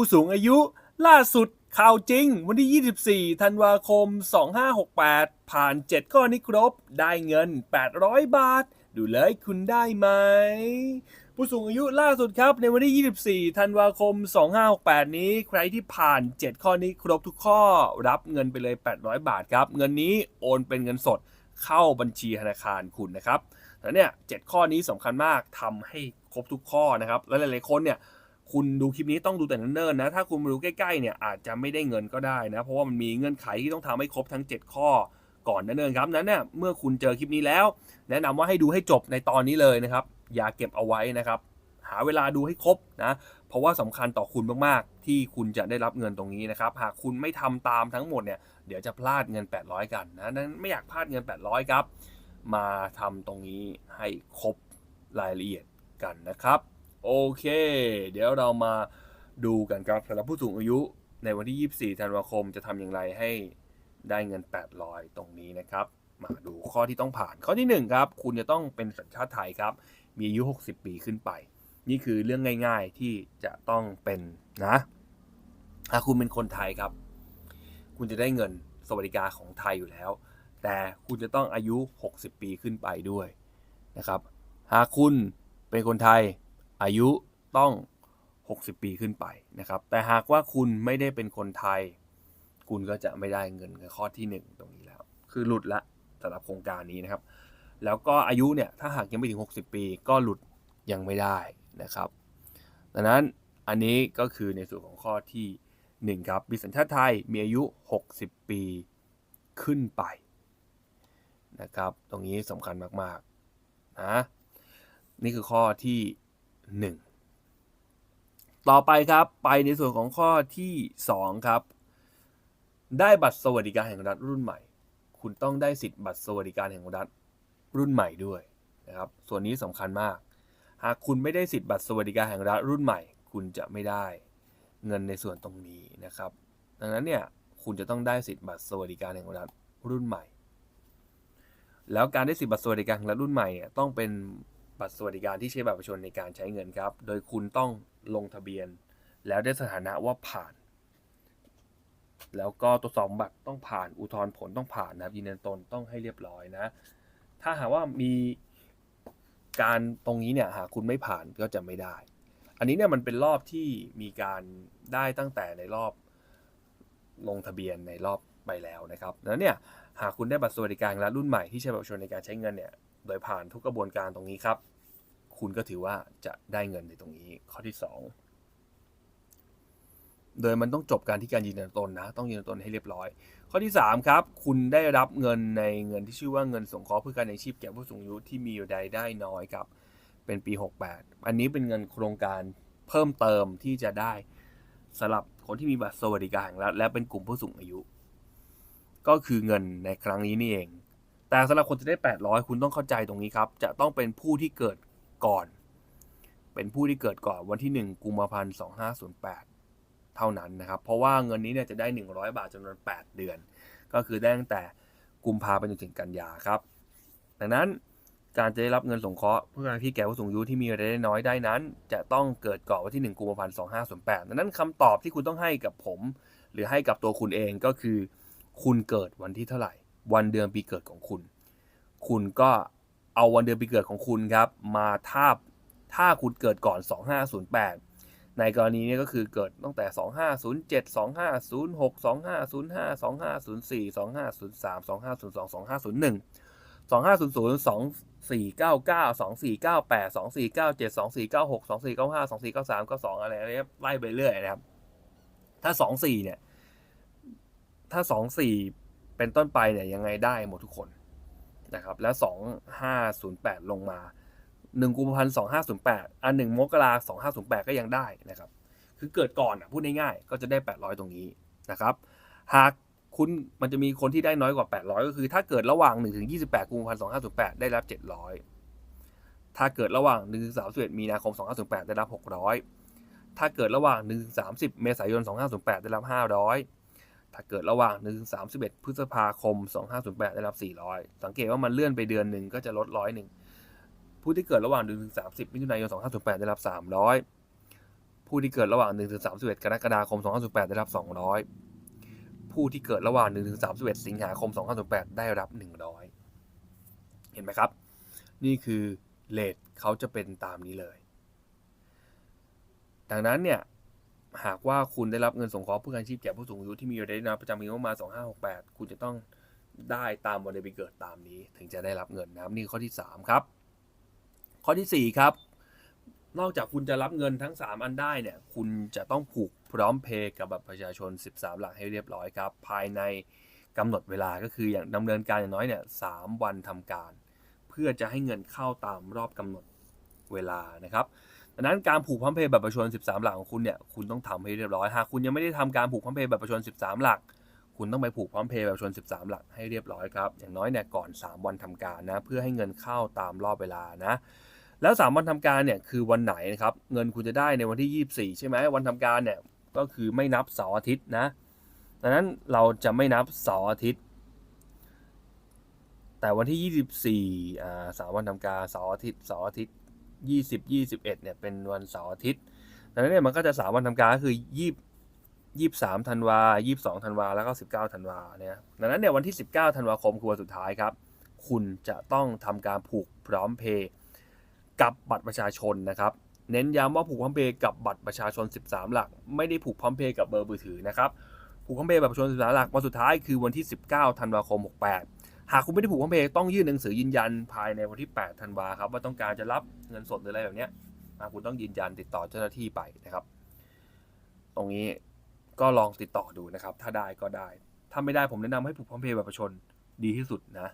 ผู้สูงอายุ ล่าสุดข่าวจริง วันที่ 24 ธันวาคม 2568 ผ่าน 7 ข้อนี้ครบ ได้เงิน 800 บาท ดูเลยคุณได้ไหม ผู้สูงอายุล่าสุดครับ ในวันที่ 24 ธันวาคม 2568 นี้ ใครที่ผ่าน 7 ข้อนี้ครบทุกข้อ รับเงินไปเลย 800 บาทครับ เงินนี้โอนเป็นเงินสดเข้าบัญชีธนาคารคุณนะครับแล้วเนี่ยเข้อนี้สำคัญมากทำให้ครบทุกข้อนะครับ และหลายๆคนเนี่ย คุณดูคลิปนี้ต้องดูแต่เนิ่นๆนะ ถ้าคุณมาดูใกล้ๆเนี่ยอาจจะไม่ได้เงินก็ได้นะ เพราะว่ามันมีเงื่อนไขที่ต้องทำให้ครบทั้ง 7 ข้อก่อนเนิ่นๆครับนั้นเนี่ยเมื่อคุณเจอคลิปนี้แล้ว แนะนำว่าให้ดูให้จบในตอนนี้เลยนะครับ อย่าเก็บเอาไว้นะครับ หาเวลาดูให้ครบนะ เพราะว่าสำคัญต่อคุณมากๆ ที่คุณจะได้รับเงินตรงนี้นะครับ หากคุณไม่ทำตามทั้งหมดเนี่ยเดี๋ยวจะพลาดเงิน 800 กันนะนั้นไม่อยากพลาดเงิน 800 ครับ มาทำตรงนี้ให้ครบรายละเอียดกันนะครับ โอเค เดี๋ยวเรามาดูกันครับสำหรับผู้สูงอายุในวันที่ 24 ธันวาคมจะทำอย่างไรให้ได้เงิน 800 ตรงนี้นะครับ มาดูข้อที่ต้องผ่าน ข้อที่ 1 ครับ คุณจะต้องเป็นสัญชาติไทยครับ มีอายุ 60 ปีขึ้นไป นี่คือเรื่องง่าย ๆที่จะต้องเป็นนะ ถ้าคุณเป็นคนไทยครับ คุณจะได้เงินสวัสดิการของไทยอยู่แล้ว แต่คุณจะต้องอายุ 60 ปีขึ้นไปด้วยนะครับ หากคุณเป็นคนไทย อายุต้อง 60 ปีขึ้นไปนะครับ แต่หากว่าคุณไม่ได้เป็นคนไทย คุณก็จะไม่ได้เงินในข้อที่ 1 ตรงนี้แล้ว คือหลุดละสำหรับโครงการนี้นะครับ แล้วก็อายุเนี่ยถ้าหากยังไม่ถึง 60 ปีก็หลุดยังไม่ได้นะครับดังนั้นอันนี้ก็คือในส่วนของข้อที่ 1 ครับมีสัญชาติไทยมีอายุ 60 ปีขึ้นไปนะครับ ตรงนี้สำคัญมากๆนะนี่คือข้อที่ 1 ต่อไปครับไปในส่วนของข้อที่ 2 ครับ ได้บัตรสวัสดิการแห่งรัฐรุ่นใหม่ คุณต้องได้สิทธิ์บัตรสวัสดิการแห่งรัฐรุ่นใหม่ด้วยนะครับ ส่วนนี้สำคัญมาก หากคุณไม่ได้สิทธิ์บัตรสวัสดิการแห่งรัฐรุ่นใหม่ คุณจะไม่ได้เงินในส่วนตรงนี้นะครับ ดังนั้นเนี่ยคุณจะต้องได้สิทธิ์บัตรสวัสดิการแห่งรัฐรุ่นใหม่ แล้วการได้สิทธิ์บัตรสวัสดิการแห่งรัฐรุ่นใหม่เนี่ยต้องเป็น บัตรสวัสดิการที่ใช้บัตรประชาชนในการใช้เงินครับ โดยคุณต้องลงทะเบียน แล้วได้สถานะว่าผ่าน แล้วก็ตรวจสอบบัตรต้องผ่านอุทธรณ์ผลต้องผ่านนะครับยืนยันตนต้องให้เรียบร้อยนะ ถ้าหากว่ามีการตรงนี้เนี่ยหากคุณไม่ผ่านก็จะไม่ได้ อันนี้เนี่ยมันเป็นรอบที่มีการได้ตั้งแต่ในรอบลงทะเบียนในรอบไปแล้วนะครับดังนั้นเนี่ยหากคุณได้บัตรสวัสดิการรัฐรุ่นใหม่ที่ใช้บัตรประชาชนในการใช้เงินเนี่ย โดยผ่านทุกกระบวนการตรงนี้ครับ คุณก็ถือว่าจะได้เงินในตรงนี้ ข้อที่ 2 โดยมันต้องจบการที่การยืนยันตนนะ ต้องยืนยันตนให้เรียบร้อย ข้อที่ 3 ครับ คุณได้รับเงินในเงินที่ชื่อว่าเงินสงเคราะห์เพื่อการในชีพแก่ผู้สูงอายุที่มีรายได้น้อยครับ เป็นปี 68 อันนี้เป็นเงินโครงการเพิ่มเติมที่จะได้สำหรับคนที่มีบัตรสวัสดิการแห่งรัฐและเป็นกลุ่มผู้สูงอายุ ก็คือเงินในครั้งนี้นี่เอง แต่สำหรับคนจะได้ 800 คุณต้องเข้าใจตรงนี้ครับ จะต้องเป็นผู้ที่เกิดก่อน เป็นผู้ที่เกิดก่อนวันที่ 1 กุมภาพันธ์ 2508 เท่านั้นนะครับ เพราะว่าเงินนี้เนี่ยจะได้ 100 บาทจำนวน 8 เดือน ก็คือได้ตั้งแต่กุมภาพันธ์จนถึงกันยาครับ ดังนั้นการจะได้รับเงินสงเคราะห์เพื่อการที่แก่ผู้สูงอายุที่มีรายได้น้อยได้นั้น จะต้องเกิดก่อนวันที่ 1 กุมภาพันธ์ 2508 ดังนั้นคำตอบที่คุณต้องให้กับผม หรือให้กับตัวคุณเองก็คือ คุณเกิดวันที่เท่าไหร่ วันเดือนปีเกิดของคุณ คุณก็เอาวันเดือนปีเกิดของคุณครับ มาทาบถ้าคุณเกิดก่อน 2508 ในกรณีนี้ก็คือเกิดตั้งแต่ 2507 2506 2505 2504 2503 2502 2501 2500 2499 2498 2497 2496 2495 2493 92อะไรอะไรไล่ไปเรื่อยนะครับ ถ้า 24เนี่ย ถ้า 24 เป็นต้นไปเนี่ยยังไงได้หมดทุกคนนะครับแล้ว 2508 ลงมา 1กุมภาพันธ์2508 อัน1มกราคม2508 ก็ยังได้นะครับคือเกิดก่อนอะพูดง่ายๆก็จะได้ 800 ตรงนี้นะครับหากคุณมันจะมีคนที่ได้น้อยกว่า 800 ก็คือ ถ้าเกิดระหว่าง1ถึง28กุมภาพันธ์2508 ได้รับ 700 ถ้าเกิดระหว่าง1ถึง31มีนาคม2508 ได้รับ 600 ถ้าเกิดระหว่าง1ถึง30 เมษายน2508 ได้รับ 500 ถ้าเกิดระหว่าง1ถึง31 พฤษภาคม 2508 ได้รับ 400 สังเกตว่ามันเลื่อนไปเดือนหนึ่งก็จะลดร้อยหนึ่งผู้ที่เกิดระหว่าง1ถึง30 มิถุนายน 2508 ได้รับ 300 ผู้ที่เกิดระหว่าง1ถึง31 กรกฎาคม 2508 ได้รับ 200 ผู้ที่เกิดระหว่าง1ถึง31 สิงหาคม 2508 ได้รับ 100 เห็นไหมครับ นี่คือเลทเขาจะเป็นตามนี้เลย ดังนั้นเนี่ย หากว่าคุณได้รับเงินสงเคราะห์เพื่อการชีพแก่ผู้สูงอายุที่มีรายได้น้อยประจำปีงบประมาณ2568 คุณจะต้องได้ตามวันเดือนปีเกิดตามนี้ ถึงจะได้รับเงินนะครับนี่ข้อที่ 3 ครับ ข้อทีสี่ 4 ครับ นอกจากคุณจะรับเงินทั้ง 3 อันได้เนี่ย คุณจะต้องผูกพร้อมเพย์กับบัตรประชาชน 13 หลักให้เรียบร้อยครับ ภายในกำหนดเวลาก็คืออย่างดำเนินการอย่างน้อยเนี่ยสวันทำการ เพื่อจะให้เงินเข้าตามรอบกำหนดเวลานะครับ ดังนั้นการผูกพร้อมเพย์บัตรประชาชน13 หลักของคุณเนี่ยคุณต้องทำให้เรียบร้อยหากคุณยังไม่ได้ทำการผูกพร้อมเพย์บัตรประชาชน13 หลัก คุณต้องไปผูกพร้อมเพย์บัตรประชาชน13 หลักให้เรียบร้อยครับอย่างน้อยเนี่ยก่อน 3 วันทำการนะเพื่อให้เงินเข้าตามรอบเวลานะแล้ว 3 วันทำการเนี่ยคือวันไหนนะครับเงินคุณจะได้ในวันที่ 24 ใช่ไหมวันทำการเนี่ยก็คือไม่นับเสาร์อาทิตย์นะดังนั้นเราจะไม่นับเสาร์อาทิตย์แต่วันที่ 24อ่าสามวันทำการเสาร์อาทิตย์เสาร์อาทิตย์ 20 21เนี่ยเป็นวันเสาร์อาทิตย์ดังนั้นเนี่ยมันก็จะ 3 วันทำการก็คือ 20 23ธันวา22ธันวาแล้วก็ 19ธันวาเนี่ยดังนั้นเนี่ยวันที่ 19ธันวาคมคือวันสุดท้ายครับ คุณจะต้องทำการผูกพร้อมเพย์กับบัตรประชาชนนะครับ เน้นย้ำว่าผูกพร้อมเพย์กับบัตรประชาชน 13 หลัก ไม่ได้ผูกพร้อมเพย์กับเบอร์มือถือนะครับผูกพร้อมเพย์บัตรประชาชน13หลักวันสุดท้ายคือวันที่ 19ธันวาคม 68 หากคุณไม่ได้ผูกพร้อมเพย์ต้องยื่นหนังสือยืนยันภายในวันที่8ธันวาครับว่าต้องการจะรับเงินสดหรืออะไรแบบนี้คุณต้องยืนยันติดต่อเจ้าหน้าที่ไปนะครับ ตรงนี้ก็ลองติดต่อดูนะครับ ถ้าได้ก็ได้ ถ้าไม่ได้ผมแนะนำให้ผูกพร้อมเพย์บัตรประชาชนดีที่สุดนะ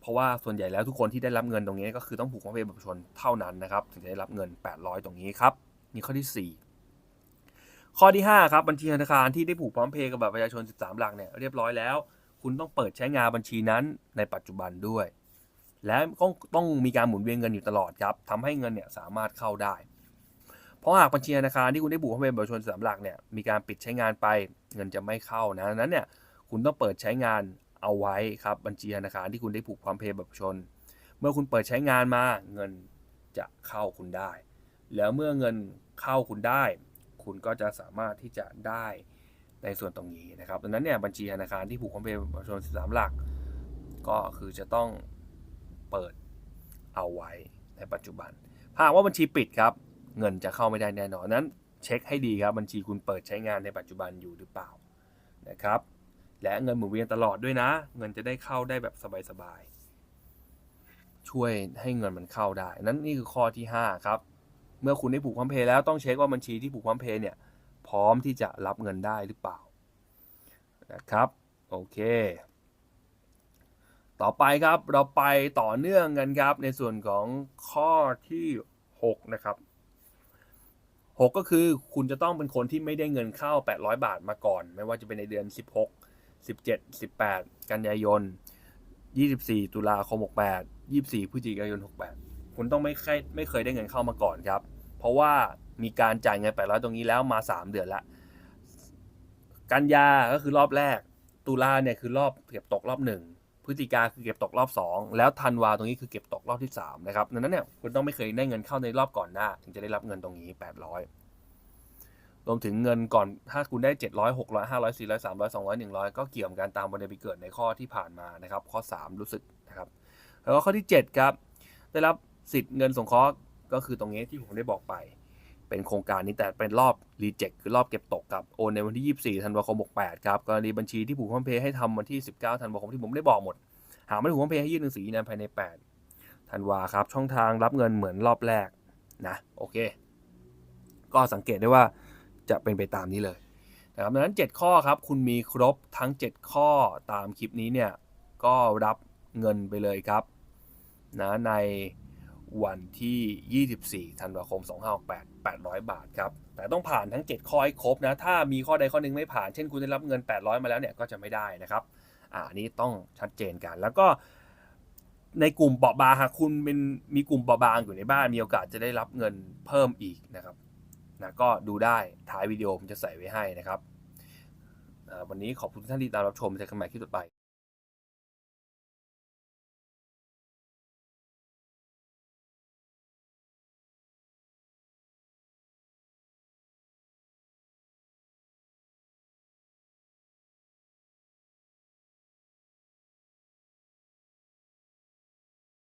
เพราะว่าส่วนใหญ่แล้วทุกคนที่ได้รับเงินตรงนี้ก็คือต้องผูกพร้อมเพย์บัตรประชาชนเท่านั้นนะครับถึงจะได้รับเงิน 800 ตรงนี้ครับนี่ข้อที่ 4 ข้อที่5ครับบัญชีธนาคารที่ได้ผูกพร้อมเพย์กับบัตรประชาชน 13 หลักเนี่ยเรียบร้อยแล้ว คุณต้องเปิดใช้งานบัญชีนั้นในปัจจุบันด้วย และต้องต้องมีการหมุนเวียนเงินอยู่ตลอดครับทำให้เงินเนี่ยสามารถเข้าได้ เพราะหากบัญชีธนาคารที่คุณได้ผูกพร้อมเพย์บัตรประชาชน13หลักเนี่ยมีการปิดใช้งานไปเงินจะไม่เข้านะดังนั้นเนี่ยคุณต้องเปิดใช้งานเอาไว้ครับบัญชีธนาคารที่คุณได้ผูกพร้อมเพย์บัตรประชาชนเมื่อคุณเปิดใช้งานมาเงินจะเข้าคุณได้ แล้วเมื่อเงินเข้าคุณได้ คุณก็จะสามารถที่จะได้ ในส่วนตรงนี้นะครับดังนั้นเนี่ยบัญชีธนาคารที่ผูกพร้อมเพย์บัตรประชาชน 13 หลัก ก็คือจะต้องเปิดเอาไว้ในปัจจุบัน ถ้าหากว่าบัญชีปิดครับ เงินจะเข้าไม่ได้แน่นอนนั้น เช็คให้ดีครับบัญชีคุณเปิดใช้งานในปัจจุบันอยู่หรือเปล่านะครับ และเงินหมุนเวียนตลอดด้วยนะ เงินจะได้เข้าได้แบบสบายๆช่วยให้เงินมันเข้าได้ นั้นนี่คือข้อที่ 5 ครับ เมื่อคุณได้ผูกพร้อมเพย์แล้วต้องเช็คว่าบัญชีที่ผูกพร้อมเพย์เนี่ย พร้อมที่จะรับเงินได้หรือเปล่านะครับโอเค ต่อไปครับเราไปต่อเนื่องกันครับในส่วนของข้อที่ 6 นะครับ 6 ก็คือคุณจะต้องเป็นคนที่ไม่ได้เงินเข้า 800 บาทมาก่อน ไม่ว่าจะเป็นในเดือน 16 17 18 กันยายน 24 ตุลาคม 68 24 พฤศจิกายน 68 คุณต้องไม่เคยไม่เคยได้เงินเข้ามาก่อนครับ เพราะว่า มีการจ่ายเงิน800ตรงนี้แล้วมา 3 เดือนละ กันยาก็คือรอบแรก ตุลาเนี่ยคือรอบเก็บตกรอบหนึ่งพฤศจิกาคือเก็บตกรอบ 2 แล้วธันวาตรงนี้คือเก็บตกรอบที่3นะครับดังนั้นเนี่ยคุณต้องไม่เคยได้เงินเข้าในรอบก่อนหน้า ถึงจะได้รับเงินตรงนี้ 800 รวมถึงเงินก่อนถ้าคุณได้ 700 600 500 400 300 200 100 ก็เกี่ยวกับการตามวันเดือนปีเกิดในข้อที่ผ่านมานะครับข้อ 3 รู้สึกนะครับแล้วก็ข้อที่ 7 ครับ ได้รับสิทธิ์เงินสงเคราะห์ก็คือตรงนี้ที่ผมได้บอกไป เป็นโครงการนี้แต่เป็นรอบรีเจ็คคือรอบเก็บตกครับโอนในวันที่ 24ธันวาคม 68 ครับกรณีบัญชีที่ผูกพร้อมเพย์ให้ทำวันที่ 19ธันวาคมที่ผมได้บอกหมด หากไม่ถูกพร้อมเพย์ให้ยื่นหนังสือยืนยันภายใน 8 ธันวาครับ ช่องทางรับเงินเหมือนรอบแรกนะโอเค ก็สังเกตได้ว่าจะเป็นไปตามนี้เลยนะครับดังนั้น 7 ข้อครับ คุณมีครบทั้ง 7 ข้อตามคลิปนี้เนี่ยก็รับเงินไปเลยครับนะในวันที่ 24 ธันวาคม 2568 800 บาทครับ แต่ต้องผ่านทั้ง 7 ข้อให้ครบนะ ถ้ามีข้อใดข้อหนึ่งไม่ผ่าน เช่นคุณได้รับเงิน 800 มาแล้วเนี่ยก็จะไม่ได้นะครับอ่านี้ต้องชัดเจนกัน แล้วก็ในกลุ่มเปราบางหากคุณเป็นมีกลุ่มเปราบางอยู่ในบ้านมีโอกาสจะได้รับเงินเพิ่มอีกนะครับนะก็ดูได้ท้ายวิดีโอผมจะใส่ไว้ให้นะครับอ่าวันนี้ขอบคุณทุกท่านที่ติดตามรับชมเจอกันใหม่คลิปต่อไป